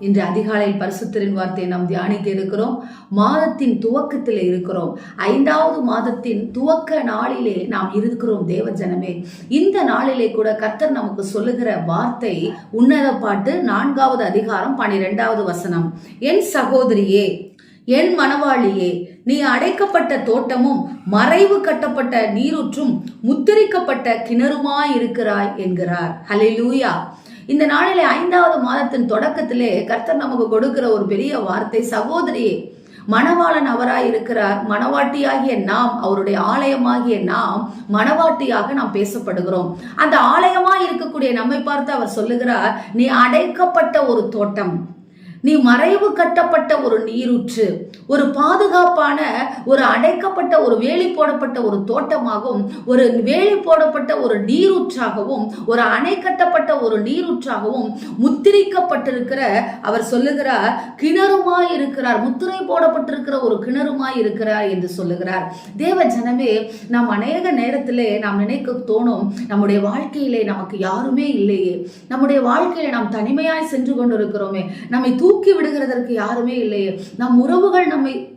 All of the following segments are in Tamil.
இன்று அதிகாலையில் பரிசுத்தரின் வார்த்தையை நாம் தியானிக்க இருக்கிறோம். மாதத்தின் துவக்கத்தில் இருக்கிறோம். ஐந்தாவது மாதத்தின் துவக்க நாளிலே நாம் இருக்கிறோம் தேவ ஜனமே. இந்த நாளிலே கூட கர்த்தர் நமக்கு சொல்லுகிற வார்த்தை உன்னத பாட்டு நான்காவது அதிகாரம் பனிரெண்டாவது வசனம். என் சகோதரியே என் மணவாளியே நீ அடைக்கப்பட்ட தோட்டமும் மறைவு கட்டப்பட்ட நீரூற்றும் முத்திரிக்கப்பட்ட கிணறுமாயிருக்கிறாய் என்கிறார். ஹalleluya. இந்த நாளிலே ஐந்தாவது மாதத்தின் தொடக்கத்திலே கர்த்தர் நமக்கு கொடுக்கிற ஒரு பெரிய வார்த்தை சகோதரியே மணவாளன் அவராய் இருக்கிறார் மணவாட்டியாகிய நாம் அவருடைய ஆலயமாகிய நாம் மணவாட்டியாக நாம் பேசப்படுகிறோம். அந்த ஆலயமாய் இருக்கக்கூடிய நம்மை பார்த்து அவர் சொல்லுகிறார் நீ அடைக்கப்பட்ட ஒரு தோட்டம். நீ மறைவு கட்டப்பட்ட ஒரு நீரூற்று ஒரு பாதுகாப்பான ஒரு அடைக்கப்பட்ட ஒரு வேலி போடப்பட்ட ஒரு தோட்டமாகவும் ஒரு வேலி போடப்பட்ட ஒரு நீரூற்றாகவும் ஒரு அணை கட்டப்பட்ட ஒரு நீரூற்றாகவும் முத்திரிக்கப்பட்டிருக்கிற அவர் சொல்லுகிறார் கிணறுமாய் இருக்கிறார் முத்திரை போடப்பட்டிருக்கிற ஒரு கிணறுமாய் இருக்கிறார் என்று சொல்லுகிறார். தேவ ஜனமே நாம் அநேக நேரத்திலே நாம் நினைக்க தோணும் நம்முடைய வாழ்க்கையிலே நமக்கு யாருமே இல்லையே. நம்முடைய வாழ்க்கையில நாம் தனிமையாய் சென்று கொண்டிருக்கிறோமே. நம்மை தூக்கி விடுகிறதற்கு யாருமே இல்லையே. நம் உறவுகள் நம்மை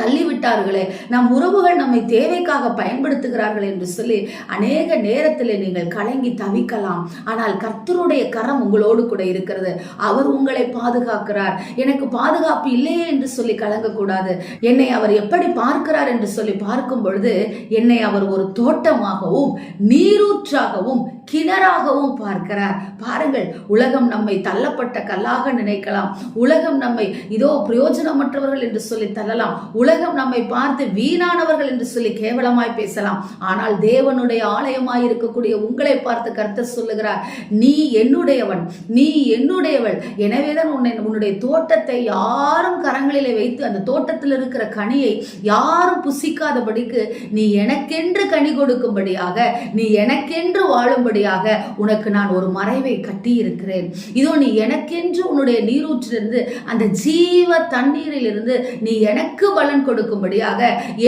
தள்ளிவிட்டார்களே. நம் உறவுகள் நம்மை தேவைக்காக பயன்படுத்துகிறார்கள் என்று சொல்லி அநேக நேரத்தில் நீங்கள் கலங்கி தவிக்கலாம். ஆனால் கர்த்தருடைய கரம் உங்களோடு கூட இருக்கிறது. அவர் உங்களை பாதுகாக்கிறார். எனக்கு பாதுகாப்பு இல்லையே என்று சொல்லி கலங்கக்கூடாது. என்னை அவர் எப்படி பார்க்கிறார் என்று சொல்லி பார்க்கும் பொழுது என்னை அவர் ஒரு தோட்டமாகவும் நீரூற்றாகவும் கிணறாகவும் பார்க்கிறார். பாருங்கள் உலகம் நம்மை தள்ளப்பட்ட கல்லாக நினைக்கலாம். உலகம் நம்மை இதோ பிரயோஜனமற்றவர்கள் என்று சொல்லி தள்ளலாம். உலகம் நம்மை பார்த்து வீணானவர்கள் என்று சொல்லி கேவலமாய் பேசலாம். ஆனால் தேவனுடைய ஆலயமாய் இருக்கக்கூடிய உங்களை பார்த்து கர்த்தர் சொல்லுகிறார் நீ என்னுடையவன் நீ என்னுடையவள். எனவேதான் உன்னை உன்னுடைய தோட்டத்தை யாரும் கரங்களிலே வைத்து அந்த தோட்டத்தில் இருக்கிற கனியை யாரும் புசிக்காதபடிக்கு நீ எனக்கென்று கனி கொடுக்கும்படியாக நீ எனக்கென்று வாழும்படியாக உனக்கு நான் ஒரு மறைவை கட்டி இருக்கிறேன் இதோ நீ எனக்கென்று உன்னுடைய நீரூற்றிலிருந்து அந்த ஜீவ தண்ணீரிலிருந்து நீ எனக்கு பலன் கொடுக்கும்படியாக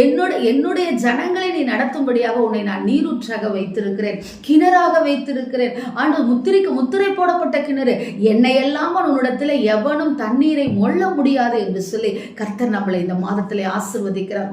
என்னோட என்னுடைய ஜனங்களை நீ நடத்தும்படியாக உன்னை நான் நீரூற்றாக வைத்திருக்கிறேன் கிணறாக வைத்திருக்கிறேன். ஆண்டு முத்திரைக்கு முத்திரை போடப்பட்ட கிணறு. என்னை எல்லாம் உன்னிடத்தில் எவனும் தண்ணீரை மொள்ள முடியாது என்று சொல்லி கர்த்தர் நம்மளை இந்த மாதத்திலே ஆசிர்வதிக்கிறார்.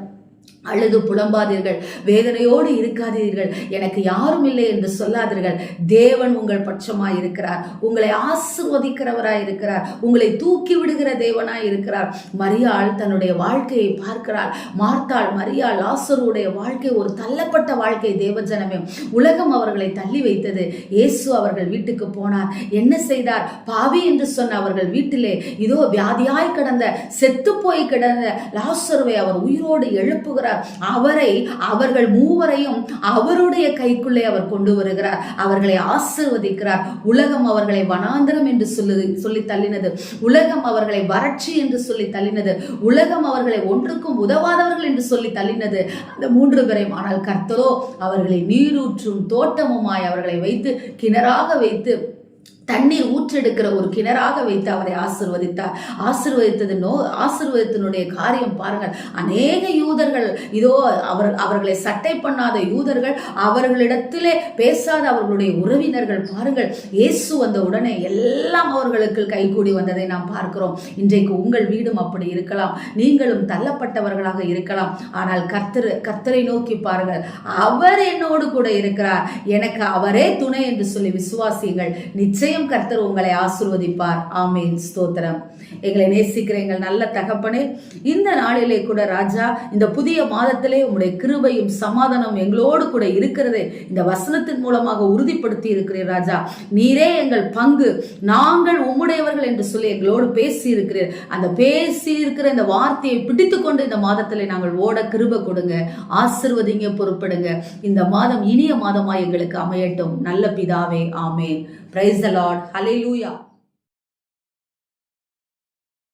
அழுது புலம்பாதீர்கள் வேதனையோடு இருக்காதீர்கள். எனக்கு யாரும் இல்லை என்று சொல்லாதீர்கள். தேவன் உங்கள் பட்சமாய் இருக்கிறார் உங்களை ஆசிர்வதிக்கிறவராய் இருக்கிறார். உங்களை தூக்கி விடுகிற தேவனாய் இருக்கிறார். மரியாள் தன்னுடைய வாழ்க்கையை பார்க்கிறாள். மார்த்தாள் மரியாள் லாசருடைய வாழ்க்கை ஒரு தள்ளப்பட்ட வாழ்க்கை தேவஜனமே. உலகம் அவர்களை தள்ளி வைத்தது. இயேசு அவர்கள் வீட்டுக்கு போனார். என்ன செய்தார்? பாவி என்று சொன்ன அவர்கள் வீட்டிலே இதோ வியாதியாய் கிடந்த செத்து போய் கிடந்த லாசருவை அவர் உயிரோடு எழுப்புகிறார். அவரை அவர்கள் மூவரையும் அவருடைய கைக்குள்ளே அவர் கொண்டு வருகிறார். அவர்களை ஆசிர்வதிக்கிறார். உலகம் அவர்களை வனாந்தரம் என்று சொல்லி சொல்லி தள்ளினது. உலகம் அவர்களை வறட்சி என்று சொல்லி தள்ளினது. உலகம் அவர்களை ஒன்றுக்கும் உதவாதவர்கள் என்று சொல்லி தள்ளினது. அந்த மூன்று பேரையும் ஆனால் கர்த்தரோ அவர்களை நீரூற்றும் தோட்டமுமாய் அவர்களை வைத்து கிணறாக வைத்து தண்ணீர் ஊற்றெடுக்கிற ஒரு கிணறாக வைத்து அவரை ஆசிர்வதித்தார். ஆசிர்வதித்தது நோ ஆசிர்வதித்தனுடைய காரியம் பாருங்கள். அநேக யூதர்கள் இதோ அவர் அவர்களை சட்டை பண்ணாத யூதர்கள் அவர்களிடத்திலே பேசாத அவர்களுடைய உறவினர்கள் பாருங்கள். இயேசு வந்த உடனே எல்லாம் அவர்களுக்கு கைகூடி வந்ததை நாம் பார்க்கிறோம். இன்றைக்கு உங்கள் வீடும் அப்படி இருக்கலாம். நீங்களும் தள்ளப்பட்டவர்களாக இருக்கலாம். ஆனால் கர்த்தர் கர்த்தரை நோக்கி பாருங்கள். அவர் என்னோடு கூட இருக்கிறார். எனக்கு அவரே துணை என்று சொல்லி விசுவாசியுங்கள். நிச்சயம் நிச்சயம் கர்த்தர் உங்களை ஆசிர்வதிப்பார். ஆமேன். ஸ்தோத்திரம். எங்களை நேசிக்கிற எங்கள் நல்ல தகப்பனே இந்த நாளிலே கூட ராஜா இந்த புதிய மாதத்திலே உங்களுடைய கிருபையும் சமாதானம் எங்களோடு கூட இருக்கிறது இந்த வசனத்தின் மூலமாக உறுதிப்படுத்தி இருக்கிறீர் ராஜா. நீரே எங்கள் பங்கு. நாங்கள் உம்முடையவர்கள் என்று சொல்லி எங்களோடு பேசி இருக்கிறீர் அந்த பேசி இருக்கிற இந்த வார்த்தையை பிடித்து கொண்டு இந்த மாதத்திலே நாங்கள் ஓட கிருப கொடுங்க. ஆசிர்வதிங்க பொறுப்படுங்க. இந்த மாதம் இனிய மாதமாய் எங்களுக்கு அமையட்டும். நல்ல பிதாவே ஆமேன். Praise the Lord hallelujah